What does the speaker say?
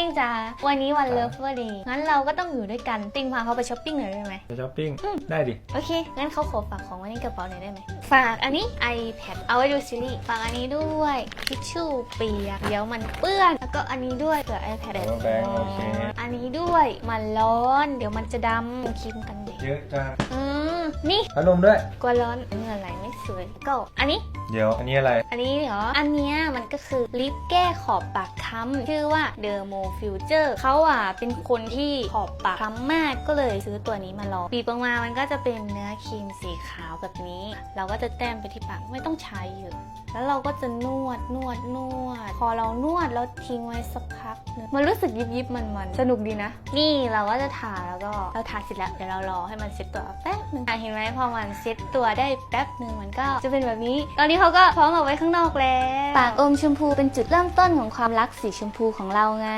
ติ้งจ้าวันนี้วันเลิฟเวอร์ดีงั้นเราก็ต้องอยู่ด้วยกัน ติ้งพาเขาไปช้อปปิ้งหน่อยได้ไหมไปช้อปปิ้ง ได้ดิ โอเค งั้นเขาขอฝากของไว้ในกระเป๋าหน่อยได้ไหม ฝากอันนี้ iPad เอาไว้ดูซีรีส์ ฝากอันนี้ด้วยทิชชู่เปียก เดี๋ยวมันเปื้อน แล้วก็อันนี้ด้วยเผื่อ iPad โอ้แบงค์โอเคอันนี้ด้วย มันร้อน เดี๋ยวมันจะดำครีมกันแดดเยอะจังอื มนี่พัดลมด้วย กลัวร้อนเหงื่อไหลไม่สวยก็อันนี้ เดี๋ยว อันนี้อะไร อันนี้เหรอ อันเนี้ยมันก็คือลิปแก้ขอบปากค้ำชื่อว่า Dermo Future เขาอะเป็นคนที่ขอบปากค้ำมากก็เลยซื้อตัวนี้มาลองบีบออกมามันก็จะเป็นเนื้อครีมสีขาวแบบนี้ เราก็จะแต้มไปที่ปากไม่ต้องใช้เยอะแล้วเราก็จะนวดนวดนวด พอเรานวดแล้วทิ้งไว้สักพักหนึงมันรู้สึกยิบยิบมันมันๆสนุกดีนะ นี่เราก็จะทาแล้วก็เราทาเสร็จแล้วเดี๋ยวเรารอให้มันเซ็ตตัวแป๊บนึงอะเห็นไหมพอมันเซ็ตตัวได้แป๊บหนึ่งมันก็จะเป็นแบบนี้ ตอนนี้เขาก็พร้อมเอาไว้ข้างนอกแล้ว ปากอมชมพูเป็นจุดเริ่มต้นของความรักสีชมพูของเราไง